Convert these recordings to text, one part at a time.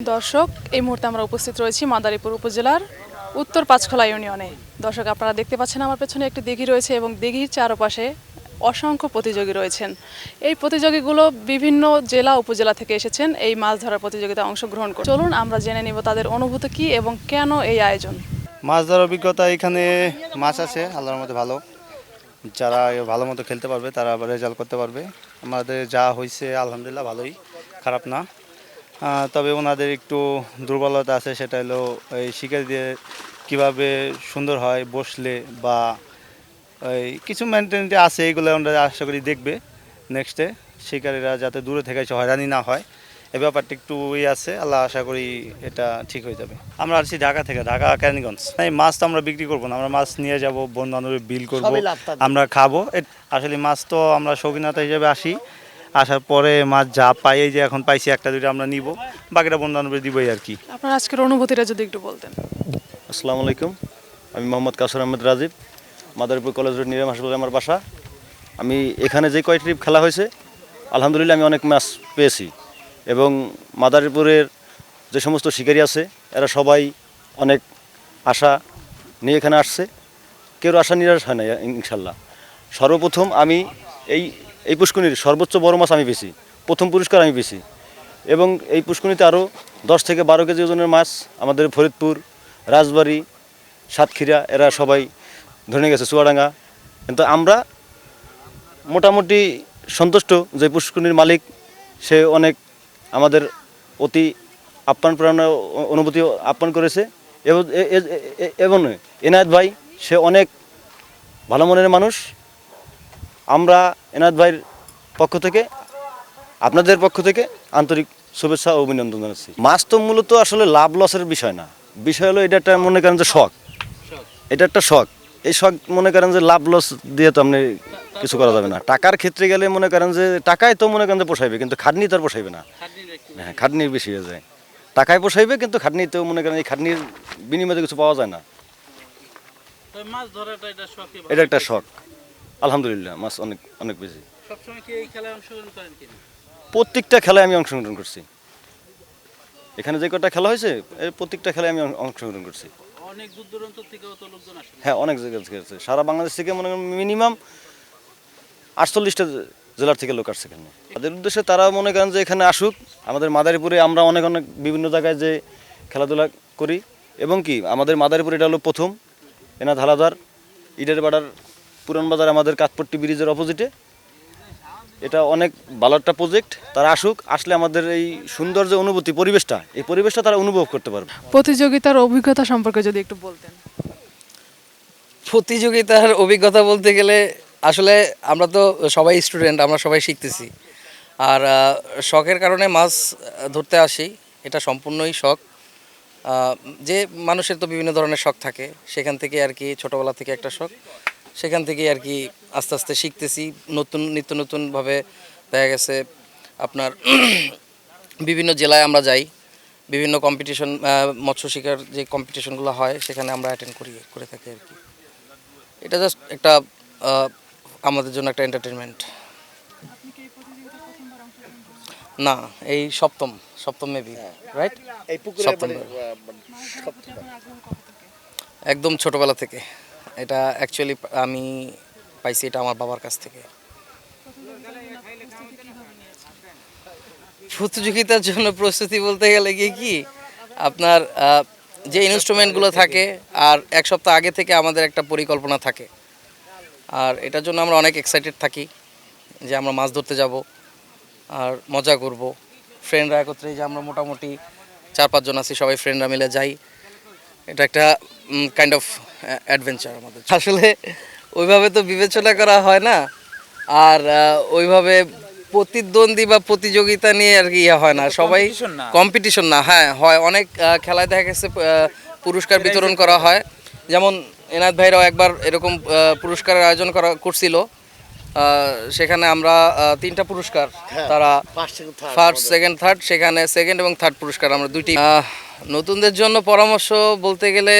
দর্শক, এই মুহূর্তে আমরা উপস্থিত রয়েছি মাদারীপুর উপজেলার উত্তর পাঁচখোলা ইউনিয়নে। দর্শক, আপনারা দেখতে পাচ্ছেন আমার পেছনে একটি দিঘি রয়েছে এবং দিঘির চারপাশে অসংখ্য প্রতিযোগী রয়েছেন। এই প্রতিযোগীগুলো বিভিন্ন জেলা, উপজেলা থেকে এসেছেন। এই মাছ ধরার প্রতিযোগিতায় অংশগ্রহণ করতে চলুন, আমরা জেনে নিব তাদের অনুভূতি কী এবং কেন এই আয়োজন? মাছ ধরার অভিজ্ঞতা এখানে মাছ আছে, আল্লাহর মধ্যে ভালো। যারা ভালো মতো খেলতে পারবে, তারা রেজাল্ট করতে পারবে। আমাদের যা হয়েছে আলহামদুলিল্লাহ ভালোই, খারাপ না। তবে ওনাদের একটু দুর্বলতা আছে সেটা হলো এই শিকারি দিয়ে কীভাবে সুন্দর হয় বসলে বা এই কিছু মেনটেনিটি আছে এগুলো আমরা আশা করি দেখবে নেক্সটে শিকারীরা যাতে দূরে থেকে হয়রানি না হয়। এই ব্যাপারটা একটু ই আছে আল্লাহ আশা করি এটা ঠিক হয়ে যাবে। আমরা আসছি ঢাকা থেকে ঢাকা ক্যানিগঞ্জ এই মাছ তো আমরা বিক্রি করব না আমরা মাছ নিয়ে যাব বন্ধু বান্ধবের বিল করব। আমরা খাব। আসলে মাছ তো আমরা শৌখিনতা হিসেবে আসি। আসার পরে মাছ যা পাই এই যে এখন পাইছি একটা দুটো আমরা নিব। বাকিটা বন্ধু বান্ধবের দিবই আর কি। আপনার আজকের অনুভূতিটা যদি একটু বলতেন। আসসালামু আলাইকুম। আমি মোহাম্মদ কাসর আহমেদ রাজীব মাদারীপুর কলেজ রোড নিরাম হাসপাতালে আমার বাসা। আমি এখানে যে কয় ট্রিপ খেলা হয়েছে আলহামদুলিল্লাহ আমি অনেক ম্যাচ পেয়েছি এবং মাদারীপুরের যে সমস্ত শিকারী আছে এরা সবাই অনেক আশা নিয়ে এখানে আসছে। কেউ আশা নিরাশ হয় না ইনশাল্লাহ। সর্বপ্রথম আমি এই এই পুষ্করিণীর সর্বোচ্চ বড় মাছ আমি পেয়েছি প্রথম পুরস্কার আমি পেয়েছি এবং এই পুষ্করিণীতে আরও দশ থেকে বারো কেজি ওজনের মাছ আমাদের ফরিদপুর, রাজবাড়ি, সাতক্ষীরা, এরা সবাই ধরে গেছে, চুয়াডাঙ্গা। কিন্তু আমরা মোটামুটি সন্তুষ্ট যে পুষ্করিণীর মালিক, সে অনেক আমাদের অতি আপ্যায়ন প্রেরণা অনুভূতি আপ্যায়ন করেছে। এবং এনায়েত ভাই, সে অনেক ভালো মনের মানুষ আমরা এনাদ ভাইয়ের পক্ষ থেকে আপনাদের পক্ষ থেকে আন্তরিক শুভেচ্ছা ও অভিনন্দন জানাচ্ছি। মাছ তো মূলত আসলে লাভ লসের বিষয় না। বিষয় হলো এটা একটা মনে করেন যে শখ। এটা একটা শখ। এই শখ মনে করেন যে লাভ লস দিয়ে তো আপনি কিছু করা যাবে না। টাকার ক্ষেত্রে গেলে মনে করেন যে টাকায় তো মনে করেন যে পোষাইবে কিন্তু খাটনি তো আর পোষাইবে না। হ্যাঁ খাটনির বেশি হয়ে যায়। টাকায় পোষাইবে কিন্তু খাটনি তো মনে করেন এই খাটনির বিনিময়ে কিছু পাওয়া যায় না। এটা একটা শখ। আলহামদুলিল্লাহ মাছ অনেক অনেক বেশি। প্রত্যেকটা খেলায় আমি অংশগ্রহণ করছি। এখানে যে কটা খেলা হয়েছে এর প্রত্যেকটা খেলায় আমি অংশগ্রহণ করছি। অনেক দূর দূরান্ত থেকেও তো লোকজন আসে। হ্যাঁ অনেক জায়গা থেকে আছে সারা বাংলাদেশ থেকে মনে করেন মিনিমাম আটচল্লিশটা জেলার থেকে লোক আসছে এখানে। তাদের উদ্দেশ্যে তারা মনে করেন যে এখানে আসুক। আমাদের মাদারীপুরে আমরা অনেক অনেক বিভিন্ন জায়গায় যে খেলাধুলা করি। এবং কি আমাদের মাদারীপুর এটা হলো প্রথম এনাথ হালাদার ইডের বাড়ার পুরান বাজার আমাদের কাঠপট্টি ব্রিজের অপোজিটে এটা অনেক ভালো একটা প্রজেক্ট তারা আসুক আসলে আমাদের এই সুন্দর যে অনুভূতি পরিবেশটা এই পরিবেশটা তারা অনুভব করতে পারবে। প্রতিযোগিতার অভিজ্ঞতা সম্পর্কে যদি একটু বলতেন। প্রতিযোগিতার অভিজ্ঞতা বলতে গেলে আসলে আমরা তো সবাই স্টুডেন্ট আমরা সবাই শিখতেছি। আর শখের কারণে মাছ ধরতে আসি এটা সম্পূর্ণই শখ। যে মানুষের তো বিভিন্ন ধরনের শখ থাকে সেখান থেকে আর কি ছোটোবেলা থেকে একটা শখ। সেখান থেকে আর কি আস্তে আস্তে শিখতেছি। নতুন নিত্য নতুনভাবে দেখা গেছে আপনার বিভিন্ন জেলায় আমরা যাই বিভিন্ন কম্পিটিশন মৎস্য শিকার যে কম্পিটিশনগুলো হয় সেখানে আমরা অ্যাটেন্ড করি করে থাকি আর কি। এটা জাস্ট একটা আমাদের জন্য একটা এন্টারটেনমেন্ট না এই সপ্তম সপ্তম মেবি রাইট এই সপ্তম। একদম ছোটবেলা থেকে। এটা অ্যাকচুয়ালি আমি পাইছি এটা আমার বাবার কাছ থেকে। প্রতিযোগিতার জন্য প্রস্তুতি বলতে গেলে গিয়ে কি, আপনার যে ইনস্ট্রুমেন্টগুলো থাকে, আর এক সপ্তাহ আগে থেকে আমাদের একটা পরিকল্পনা থাকে। আর এটার জন্য আমরা অনেক এক্সাইটেড থাকি যে আমরা মাছ ধরতে যাব, আর মজা করব। ফ্রেন্ডরা একত্রে যে আমরা মোটামুটি চার পাঁচজন আছি, সবাই ফ্রেন্ডরা মিলে যাই। এটা একটা কাইন্ড অফ অ্যাডভেঞ্চার আমাদের আসলে ওইভাবে তো বিবেচনা করা হয় না আর ওইভাবে প্রতিদ্বন্দ্বী বা প্রতিযোগিতা নিয়ে আর কি ইয়ে হয় না। সবাই কম্পিটিশন না। হ্যাঁ হয়। অনেক খেলায় দেখা গেছে পুরস্কার বিতরণ করা হয়। যেমন এনাদ ভাইরাও একবার এরকম পুরস্কারের আয়োজন করা করছিল। সেখানে আমরা তিনটা পুরস্কার তারা ফার্স্ট সেকেন্ড থার্ড সেখানে সেকেন্ড এবং থার্ড পুরস্কার আমরা দুইটি নতুনদের জন্য পরামর্শ বলতে গেলে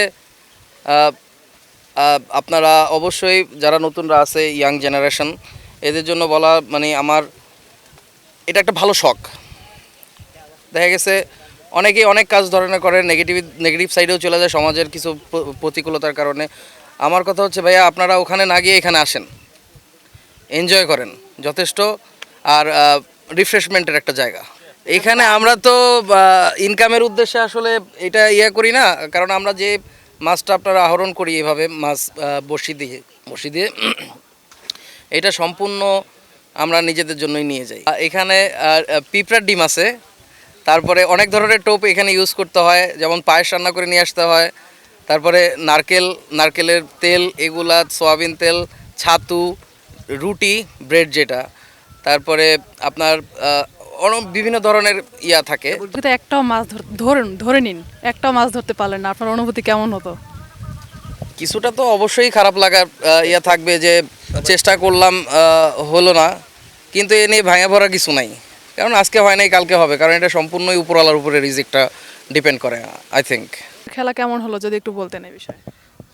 আপনারা অবশ্যই যারা নতুনরা আছে ইয়াং জেনারেশন এদের জন্য বলা মানে আমার, এটা একটা ভালো শখ। দেখা গেছে, অনেকেই অনেক কাজ ধরনের করে নেগেটিভ নেগেটিভ সাইডেও চলে যায় সমাজের কিছু প্রতিকূলতার কারণে। আমার কথা হচ্ছে, ভাইয়া, আপনারা ওখানে না গিয়ে এখানে আসেন। এনজয় করেন, যথেষ্ট। আর রিফ্রেশমেন্টের একটা জায়গা। এখানে আমরা তো ইনকামের উদ্দেশ্যে আসলে এটা ইয়ে করি না, কারণ আমরা যে মাছটা আপনারা আহরণ করি এভাবে, মাছ বড়শি দিয়ে বড়শি দিয়ে। এটা সম্পূর্ণ আমরা নিজেদের জন্যই নিয়ে যাই। এখানে পিঁপড়ার ডিম আছে। তারপরে অনেক ধরনের টোপ এখানে ইউজ করতে হয়, যেমন পায়েস রান্না করে নিয়ে আসতে হয়। তারপরে নারকেল, নারকেলের তেল, এগুলা, সয়াবিন তেল, ছাতু, রুটি ব্রেড যেটা। তারপরে আপনার বিভিন্ন ধরনের ইয়া থাকে। কিন্তু একটাও মাছ ধর- ধরুন ধরে নিন একটাও মাছ ধরতে পারলেন না। আপনার অনুভূতি কেমন হতো? কিছুটা তো অবশ্যই খারাপ লাগার ইয়া থাকবে যে চেষ্টা করলাম হলো না। কিন্তু এ নিয়ে ভাঙা ভরা কিছু নাই। কারণ আজকে হয় নাই কালকে হবে। কারণ এটা সম্পূর্ণই উপরওয়ালার উপরে রিজিকটা ডিপেন্ড করে আই থিঙ্ক। খেলা কেমন হলো যদি একটু বলতেন এই বিষয়ে?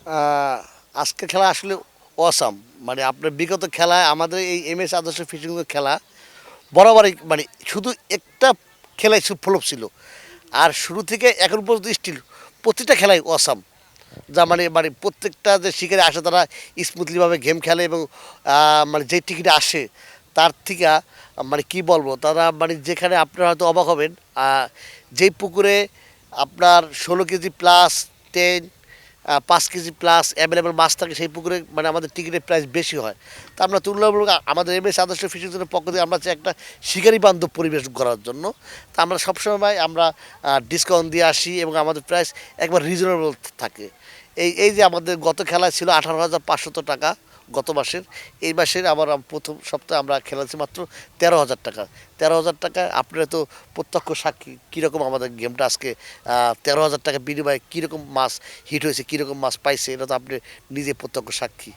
আহ, আজকের খেলা আসলে অসাম মানে আপনার বিগত খেলায় আমাদের এই এম এস আদর্শ ফিশিং খেলা বরাবরই মানে শুধু একটা খেলায় ফ্লপ ছিল। আর শুরু থেকে এখন পর্যন্ত স্টিল প্রতিটা খেলাই অসাম যা মানে মানে প্রত্যেকটা যে শিকারে আসে তারা স্মুথলিভাবে গেম খেলে এবং মানে যে টিকিটে আসে, তার থেকে মানে কি বলব, তারা মানে যেখানে আপনারা হয়তো অবাক হবেন যেই পুকুরে আপনার ষোলো কেজি প্লাস টেন পাঁচ কেজি প্লাস অ্যাভেলেবেল মাছ থাকে সেই পুকুরে মানে আমাদের টিকিটের প্রাইস বেশি হয়। তা আমরা তুলনামূলক আমাদের এম এস আদর্শ ফিশিংসের পক্ষ থেকে আমরা একটা শিকারী বান্ধব পরিবেশ করার জন্য। তা আমরা সবসময় আমরা ডিসকাউন্ট দিয়ে আসি এবং আমাদের প্রাইস একবার রিজনেবল থাকে। এই এই যে আমাদের গত খেলা ছিল আঠারো হাজার পাঁচশত টাকা। গত মাসের, এই মাসের আবার প্রথম সপ্তাহে আমরা খেলেছি মাত্র তেরো হাজার টাকা। তেরো হাজার টাকা, আপনারা তো প্রত্যক্ষ সাক্ষী, কীরকম আমাদের গেমটা আজকে তেরো হাজার টাকা বিনিময়ে কীরকম মাছ হিট হয়েছে, কীরকম মাছ পাইছে, এটা তো আপনি নিজে প্রত্যক্ষ সাক্ষী।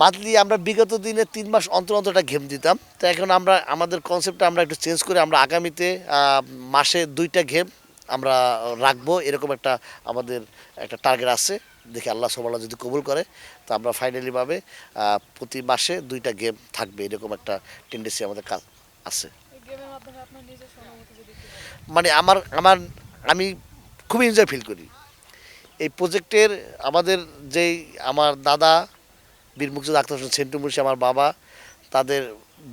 মান্থলি আমরা বিগত দিনে তিন মাস অন্তর অন্তর একটা গেম দিতাম। তো এখন আমরা, আমাদের কনসেপ্টটা আমরা একটু চেঞ্জ করে আমরা আগামীতে মাসে দুইটা গেম আমরা রাখব, এরকম একটা আমাদের একটা টার্গেট আছে। দেখি আল্লাহ সবাল্লাহ যদি কবুল করে তো আমরা ফাইনালিভাবে প্রতি মাসে দুইটা গেম থাকবে এরকম একটা টেন্ডেন্সি আমাদের কাজ আছে। মানে আমার আমার আমি খুবই এনজয় ফিল করি। এই প্রজেক্টের আমাদের যেই আমার দাদা বীর মুক্তিযোদ্ধা আক্তার হোসেন সেন্টু মুন্সি আমার বাবা তাদের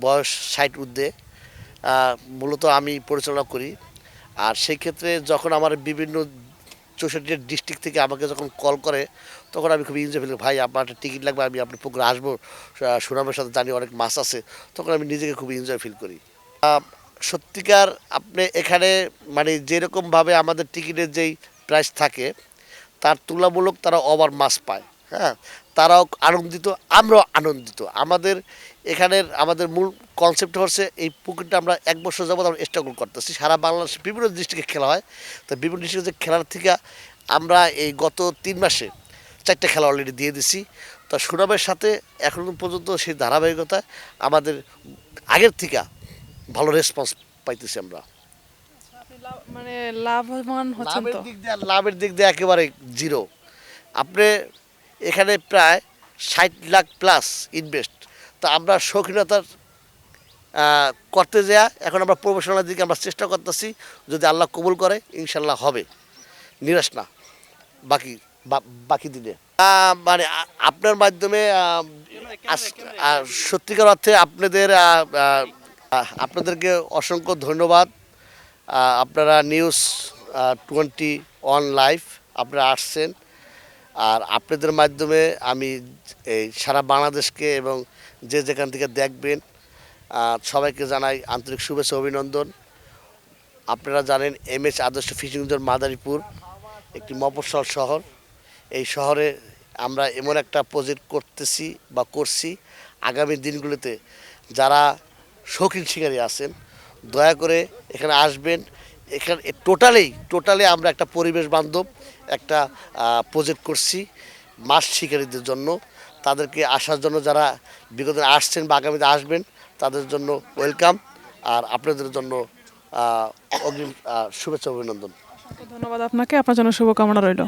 বয়স ষাট ঊর্ধ্বে মূলত আমি পরিচালনা করি। আর সেই ক্ষেত্রে যখন আমার বিভিন্ন চৌষট্টি ডিস্ট্রিক্ট থেকে আমাকে যখন কল করে, তখন আমি খুব ইনজয় ফিল ভাই আমার একটা টিকিট লাগবে, আমি আপনার পুকুরে আসব সুনামের সাথে জানি অনেক মাছ আছে। তখন আমি নিজেকে খুব এনজয় ফিল করি। সত্যিকার আপনি এখানে মানে যেরকমভাবে আমাদের টিকিটের যেই প্রাইস থাকে, তার তুলনামূলক তারা ওভার মাছ পায়। হ্যাঁ তারাও আনন্দিত আমরাও আনন্দিত। আমাদের এখানের আমাদের মূল কনসেপ্ট হচ্ছে এই পুকুরটা আমরা এক বছর যাবত আমরা স্ট্রাগল করতেছি। সারা বাংলাদেশ বিভিন্ন ডিস্ট্রিক্টে খেলা হয়। তো বিভিন্ন ডিস্ট্রিক্টে খেলার থেকে আমরা এই গত তিন মাসে চারটে খেলা অলরেডি দিয়ে দিছি। তো সুনামের সাথে এখন পর্যন্ত সেই ধারাবাহিকতা আমাদের আগের থেকে ভালো রেসপন্স পাইতেছি আমরা। মানে লাভবান হচ্ছেন লাভের দিক দিয়ে লাভের দিক দিয়ে একেবারে জিরো আপনি এখানে প্রায় ষাট লাখ প্লাস ইনভেস্ট তো আমরা শৌখিনতার করতে যাওয়া এখন আমরা প্রফেশনাল দিকে আমরা চেষ্টা করতেছি, যদি আল্লাহ কবুল করে ইনশাল্লাহ হবে। নিরাশ না। বাকি বাকি দিনে। মানে আপনার মাধ্যমে সত্যিকার অর্থে আপনাদের আপনাদেরকে অসংখ্য ধন্যবাদ। আপনারা নিউজ টোয়েন্টি অন লাইভ আপনারা আসছেন। আর আপনাদের মাধ্যমে আমি এই সারা বাংলাদেশকে এবং যে যেখান থেকে দেখবেন সবাইকে জানাই আন্তরিক শুভেচ্ছা, অভিনন্দন। আপনারা জানেন M S Adarsh fishing zone Madaripur একটি মফস্বল শহর। এই শহরে আমরা এমন একটা প্রজেক্ট করতেছি বা করছি আগামী দিনগুলোতে যারা শৌখিন শিকারী আছেন, দয়া করে এখানে আসবেন। এখানে টোটালেই টোটালে আমরা একটা পরিবেশ বান্ধব, একটা প্রজেক্ট করছি মাছ শিকারীদের জন্য। তাদেরকে আসার জন্য যারা বিগত আসছেন বা আগামীতে আসবেন, তাদের জন্য ওয়েলকাম আর আপনাদের জন্য অগ্রিম শুভেচ্ছা, অভিনন্দন। ধন্যবাদ আপনাকে। আপনার জন্য শুভকামনা রইল।